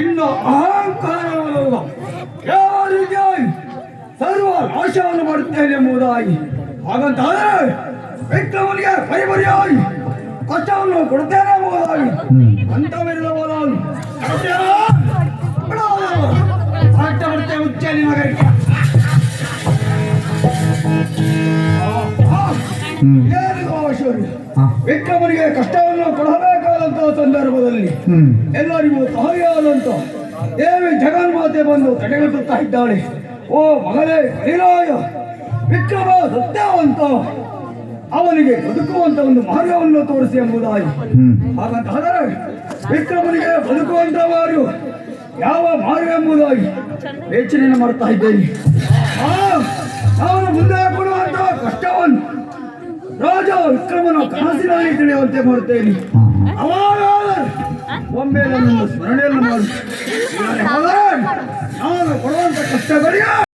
ಇನ್ನು ಅಹಂಕಾರವನ್ನು ಯಾರಿಗೆ ಸರ್ವ ನಾಶವನ್ನು ಮಾಡುತ್ತೇನೆ ಎಂಬುದಾಗಿ. ಹಾಗಂತಾದರೆ ವಿಕ್ರಮನಿಗೆ ಕೈಬರಿಯಾಗಿ ಕಷ್ಟವನ್ನು ಕೊಡುತ್ತೇನೆ ಎಂಬುದಾಗಿ. ಅಂತವಿಲ್ಲವಲ್ಲ ಬರ್ತೇವೆ ಉಚ್ಚಲಿ ನಗರಕ್ಕೆ. ವಿಕ್ರಮನಿಗೆ ಕಷ್ಟವನ್ನು ಕೊಡಬೇಕಾದಂತಹ ಸಂದರ್ಭದಲ್ಲಿ ಎಲ್ಲರಿಗೂ ಸಹಾಯ ಆದಂತ ದೇವಿ ಜಗನ್ಮಾತೆ ಬಂದು ತಡೆಗಟ್ಟುತ್ತಾ ಇದ್ದಾಳೆ. ಓ ಮಗಳೇ ಕಲಿರಾಯ ವಿಕ್ರಮ ಸತ್ಯವಂತ ಅವನಿಗೆ ಬದುಕುವಂತ ಒಂದು ಮಾರ್ಗವನ್ನು ತೋರಿಸಿ ಎಂಬುದಾಗಿ. ಹಾಗಂತ ಹಾಗಂತಾದರೆ ವಿಕ್ರಮನಿಗೆ ಬದುಕುವಂತ ಮಾರು ಯಾವ ಮಾರ್ಗ ಎಂಬುದಾಗಿ ಯೋಚನೆ ಮಾಡ್ತಾ ಇದ್ದೇನೆ. ಆ, ನಾನು ಮುಂದೆ ಕೊಡುವಂತಹ ಕಷ್ಟವನ್ನು ರಾಜ ವಿಕ್ರಮನ ಕನಸಿನಲ್ಲಿ ತಿಳಿಯುವಂತೆ ಮಾಡುತ್ತೇನೆ. ಅವಾಗ ಒಮ್ಮೆ ನನ್ನನ್ನು ಸ್ಮರಣೆಯನ್ನು ಮಾಡು ನಾನು ಹೋದರೆ ನಾನು ಕೊಡುವಂತ ಕಷ್ಟಗಳಿಗೆ